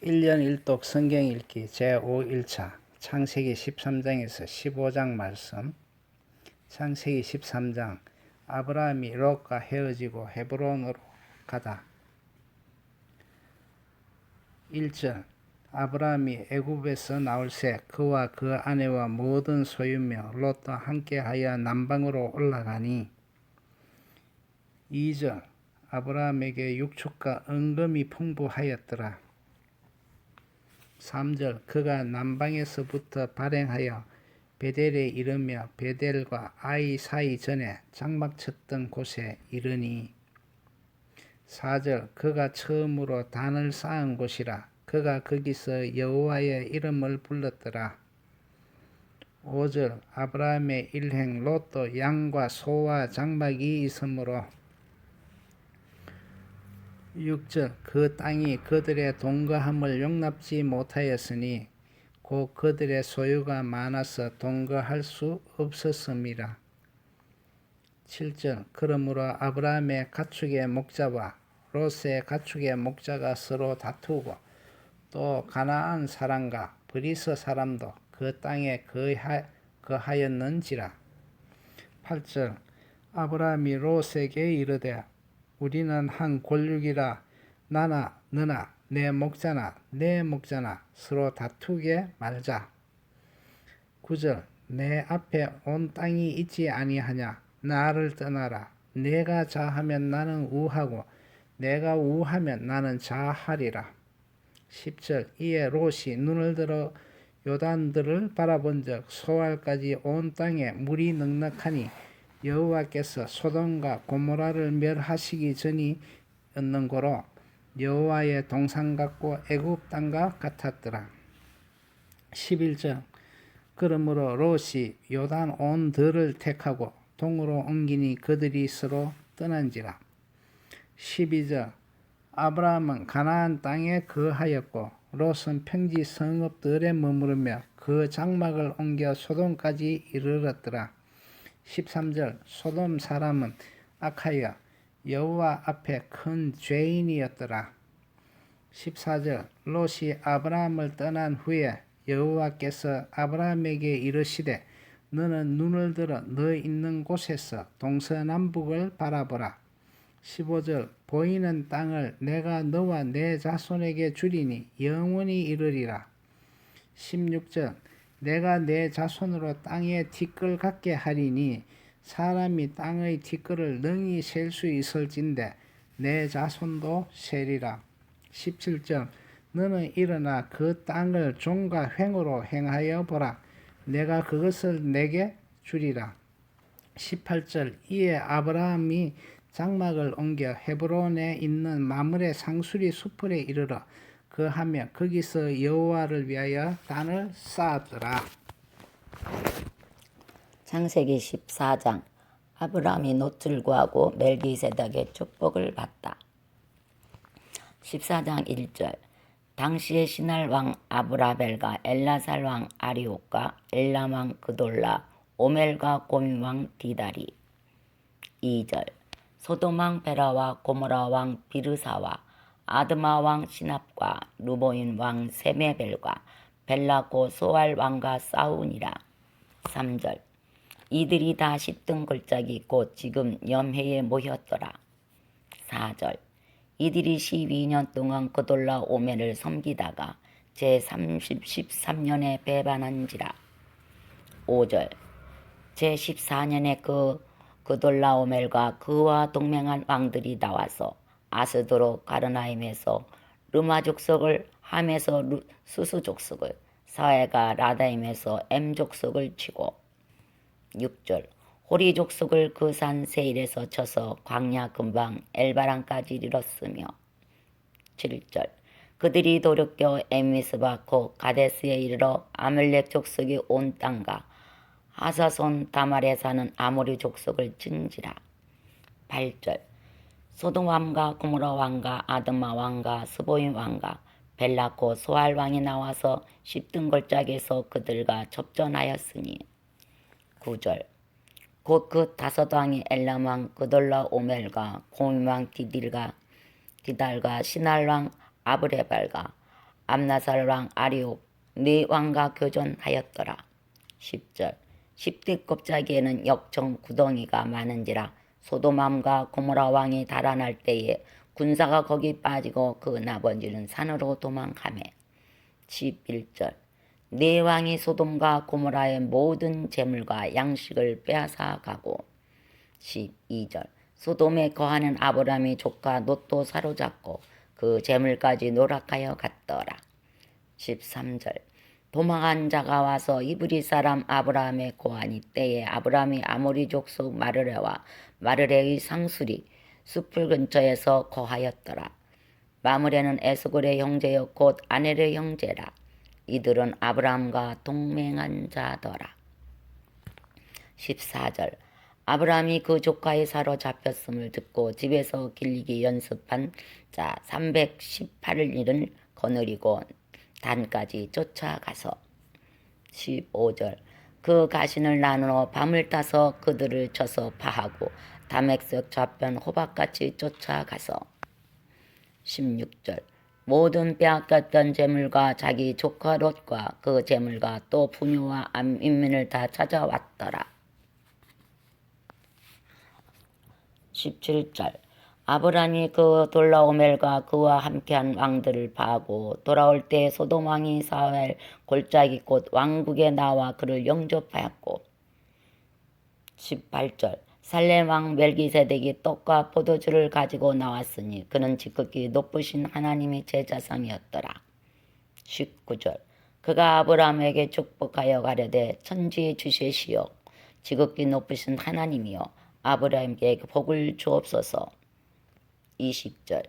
1년 1독 성경 읽기 제5일차 창세기 13장에서 15장 말씀 창세기 13장 아브라함이 롯과 헤어지고 헤브론으로 가다 1절 아브라함이 애굽에서 나올새 그와 그 아내와 모든 소유며 롯도 함께하여 남방으로 올라가니 2절 아브라함에게 육축과 은금이 풍부하였더라. 3절 그가 남방에서부터 발행하여 베델에 이르며 베델과 아이 사이 전에 장막 쳤던 곳에 이르니 4절 그가 처음으로 단을 쌓은 곳이라 그가 거기서 여호와의 이름을 불렀더라. 5절 아브라함의 일행 롯도 양과 소와 장막이 있으므로 6절 그 땅이 그들의 동거함을 용납지 못하였으니 곧 그들의 소유가 많아서 동거할 수 없었음이라. 7절 그러므로 아브라함의 가축의 목자와 롯의 가축의 목자가 서로 다투고 또 가나안 사람과 브리스 사람도 그 땅에 거하, 거하였는지라. 8절 아브라함이 롯에게 이르되 우리는 한 골육이라 나나 너나 내 목자나 내 목자나 서로 다투게 말자. 9절 내 앞에 온 땅이 있지 아니하냐 나를 떠나라 내가 자하면 나는 우하고 내가 우하면 나는 자하리라. 10절 이에 롯이 눈을 들어 요단들을 바라본즉 소알까지 온 땅에 물이 넉넉하니 여호와께서 소돔과 고모라를 멸하시기 전이었는 고로 여호와의 동상 같고 애굽 땅과 같았더라. 11절 그러므로 롯이 요단 온 들을 택하고 동으로 옮기니 그들이 서로 떠난지라. 12절 아브라함은 가나안 땅에 거하였고 롯은 평지 성읍들에 머무르며 그 장막을 옮겨 소돔까지 이르렀더라. 13절 소돔 사람은 악하여 여호와 앞에 큰 죄인이었더라. 14절 롯이 아브라함을 떠난 후에 여호와께서 아브라함에게 이르시되 너는 눈을 들어 너 있는 곳에서 동서남북을 바라보라. 15절 보이는 땅을 내가 너와 내 자손에게 주리니 영원히 이르리라. 16절 내가 내 자손으로 땅에 티끌 갖게 하리니 사람이 땅의 티끌을 능히 셀 수 있을진데 내 자손도 세리라. 17절 너는 일어나 그 땅을 종과 횡으로 행하여 보라. 내가 그것을 내게 주리라. 18절 이에 아브라함이 장막을 옮겨 헤브론에 있는 마물의 상수리 수풀에 이르러 그하며 거기서 여호와를 위하여 단을 쌓았더라. 창세기 14장 아브라함이 롯을 구하고 멜기세덱의 축복을 받다. 14장 1절 당시의 신할 왕 아브라벨과 엘라살 왕 아리옥과 엘람 왕 그돌라 오멜과 고민 왕 디다리 2절 소돔 왕 베라와 고모라 왕 비르사와 아드마 왕 시납과 루보인 왕 세메벨과 벨라고 소알 왕과 싸우니라. 3절. 이들이 다 10등 골짜기 곧 지금 염해에 모였더라. 4절. 이들이 12년 동안 그돌라 오멜을 섬기다가 제33년에 배반한지라. 5절. 제14년에 그 그돌라 오멜과 그와 동맹한 왕들이 나와서 아스도로 가르나임에서 르마 족속을 함에서 루, 수수 족속을 사해가 라다임에서 엠 족속을 치고 6절 호리 족속을 그 산 세일에서 쳐서 광야 근방 엘바랑까지 이르렀으며 7절 그들이 도력겨 에미스바 코 가데스에 이르러 아멜렉 족속이 온 땅과 하사손 다말에 사는 아모리 족속을 찐지라. 8절 소돔 왕과 고모라 왕과 아드마 왕과 스보임 왕과 벨라코 소알 왕이 나와서 십등 골짜기에서 그들과 접전하였으니. 9절. 곧 그 다섯 왕이 엘람 왕 그돌라 오멜과 고임 왕 디딜과 디달과 시날 왕 아브레발과 암나살 왕 아리옥 네 왕과 교전하였더라. 10절. 10대 껍자기에는 역청 구덩이가 많은지라 소도맘과 고모라 왕이 달아날 때에 군사가 거기 빠지고 그 나머지는 산으로 도망하매. 11절. 네 왕이 소돔과 고모라의 모든 재물과 양식을 빼앗아 가고. 12절. 소돔에 거하는 아브라함이 조카 롯도 사로잡고 그 재물까지 노락하여 갔더라. 13절. 도망한 자가 와서 이브리 사람 아브라함의 고하니 때에 아브라함이 아모리 족속 마르레와 마르레의 상수리 숲을 근처에서 거하였더라. 마므레는 에스골의 형제여 곧 아넬의 형제라. 이들은 아브라함과 동맹한 자더라. 14절 아브라함이 그 조카의 사로잡혔음을 듣고 집에서 길리기 연습한 자 318일을 거느리고 단까지 쫓아가서 15절 그 가신을 나누어 밤을 타서 그들을 쳐서 파하고 담액석 좌편 호박같이 쫓아가서. 16절. 모든 빼앗겼던 재물과 자기 조카 롯과 그 재물과 또 부녀와 암인민을 다 찾아왔더라. 17절 아브라함이 그 돌라오멜과 그와 함께한 왕들을 파하고 돌아올 때 소돔 왕이 사엘 골짜기 곧 왕국에 나와 그를 영접하였고 18절 살렘 왕 멜기세덱이 떡과 포도주를 가지고 나왔으니 그는 지극히 높으신 하나님의 제자상이었더라. 19절 그가 아브라함에게 축복하여 가려되 천지 주시시오 지극히 높으신 하나님이여 아브라함에게 복을 주옵소서. 20절.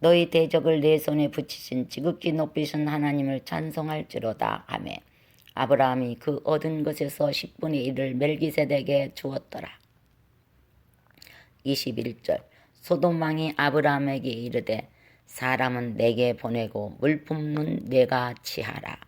너희 대적을 내 손에 붙이신 지극히 높이신 하나님을 찬송할지로다. 하매 아브라함이 그 얻은 것에서 10분의 1을 멜기세덱에 주었더라. 21절. 소돔 왕이 아브라함에게 이르되 사람은 내게 보내고 물품은 내가 치하라.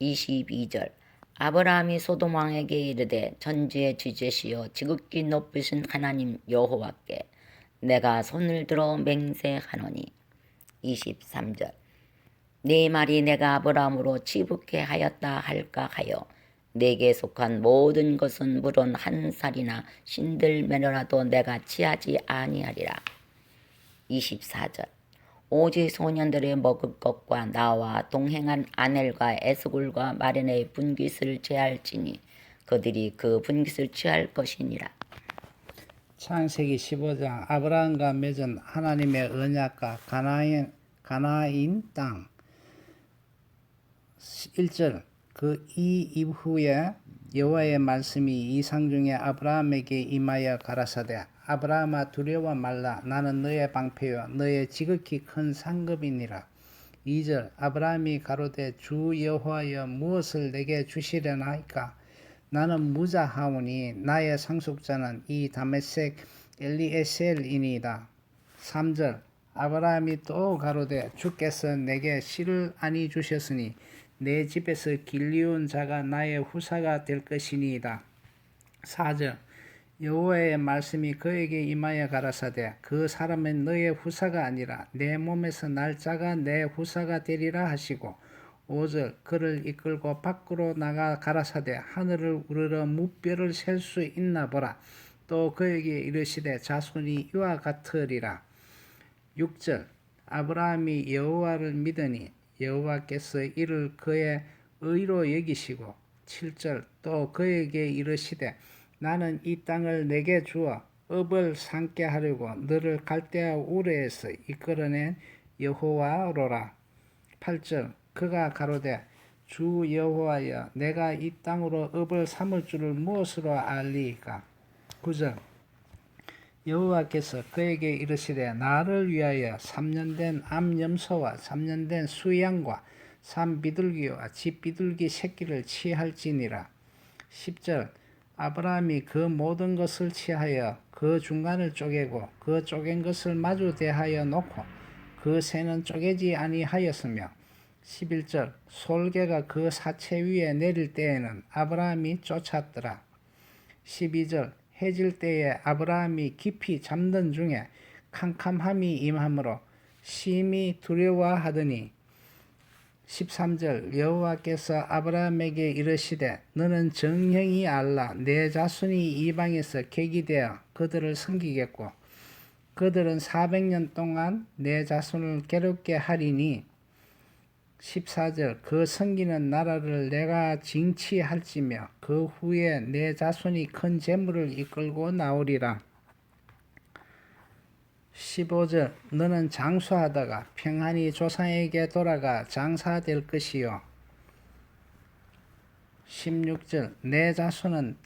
22절. 아브라함이 소돔 왕에게 이르되 전지의 주제시여 지극히 높으신 하나님 여호와께 내가 손을 들어 맹세하노니. 23절. 네 말이 내가 아브라함으로 치북해 하였다 할까 하여 내게 속한 모든 것은 물론 한 살이나 신들매너라도 내가 취하지 아니하리라. 24절. 오직 소년들의 먹을 것과 나와 동행한 아넬과 에스굴과 마렌의 분깃을 제할지니 그들이 그 분깃을 취할 것이니라 창세기 15장 아브라함과 맺은 하나님의 언약과 가나인, 가나인 땅. 1절 그 이 이후에 여호와의 말씀이 이상 중에 아브라함에게 임하여 가라사대 아브라함아 두려워 말라. 나는 너의 방패요. 너의 지극히 큰 상급이니라. 2절 아브라함이 가로되 주 여호와여 무엇을 내게 주시려나이까 나는 무자하오니 나의 상속자는 이 다메섹 엘리에셀이니이다. 3절 아브라함이 또 가로되 주께서 내게 씨를 아니 주셨으니 내 집에서 길리온 자가 나의 후사가 될 것이니이다. 4절 여호와의 말씀이 그에게 임하여 가라사대 그 사람은 너의 후사가 아니라 내 몸에서 날 자가 내 후사가 되리라 하시고 5절 그를 이끌고 밖으로 나가 가라사대 하늘을 우러러 무뼈를 셀 수 있나 보라. 또 그에게 이르시되 자손이 이와 같으리라. 6절 아브라함이 여호와를 믿으니 여호와께서 이를 그의 의로 여기시고. 7절 또 그에게 이르시되 나는 이 땅을 내게 주어 업을 삼게 하려고 너를 갈대아 우레에서 이끌어낸 여호와로라. 8절 그가 가로되 주 여호와여 내가 이 땅으로 업을 삼을 줄을 무엇으로 알리이까? 9절. 여호와께서 그에게 이르시되 나를 위하여 3년 된 암염소와 3년 된 수양과 삼 비둘기와 집 비둘기 새끼를 취할지니라. 10절. 아브라함이 그 모든 것을 취하여 그 중간을 쪼개고 그 쪼갠 것을 마주 대하여 놓고 그 새는 쪼개지 아니하였으며 11절 솔개가 그 사체 위에 내릴 때에는 아브라함이 쫓았더라. 12절 해질 때에 아브라함이 깊이 잠든 중에 캄캄함이 임하므로 심히 두려워하더니 13절 여호와께서 아브라함에게 이르시되 너는 정형이 알라 내 자손이 이방에서 객이 되어 그들을 섬기겠고 그들은 400년 동안 내 자손을 괴롭게 하리니 14절 그 섬기는 나라를 내가 징치할지며 그 후에 내 자손이 큰 재물을 이끌고 나오리라. 15절 너는 장수하다가 평안히 조상에게 돌아가 장사될 것이요. 16절 내 자손은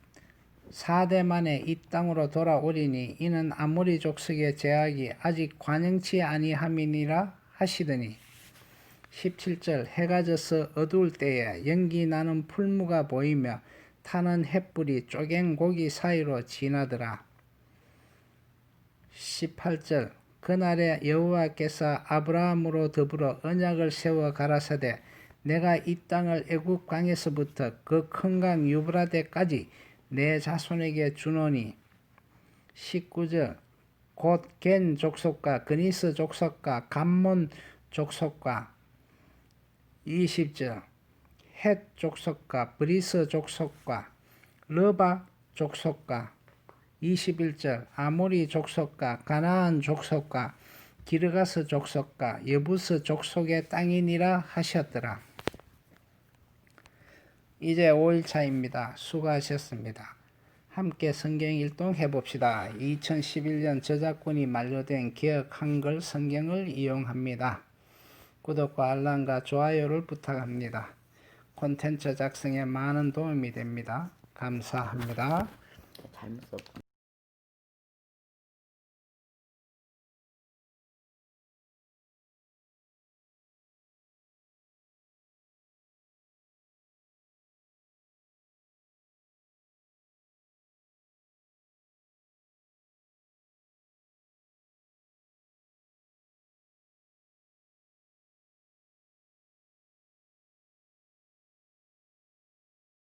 4대 만에 이 땅으로 돌아오리니 이는 아모리 족속의 제약이 아직 관영치 아니함이니라 하시더니 17절 해가 져서 어두울 때에 연기 나는 풀무가 보이며 타는 햇불이 쪼갠 고기 사이로 지나더라. 18절 그날에 여호와께서 아브라함으로 더불어 언약을 세워 가라사대 내가 이 땅을 애굽 강에서부터 그 큰 강 유브라데까지 내 자손에게 주노니. 19절 곧 겐 족속과 그니스 족속과 감몬 족속과 20절 헷 족속과 브리스 족속과 르바 족속과 21절 아모리 족속과 가나안 족속과 기르가스 족속과 여부스 족속의 땅이니라 하셨더라. 이제 5일차입니다. 수고하셨습니다. 함께 성경 일동 해봅시다. 2011년 저작권이 만료된 개혁 한글 성경을 이용합니다. 구독과 알람과 좋아요를 부탁합니다. 콘텐츠 작성에 많은 도움이 됩니다. 감사합니다. 잘못 썼구나.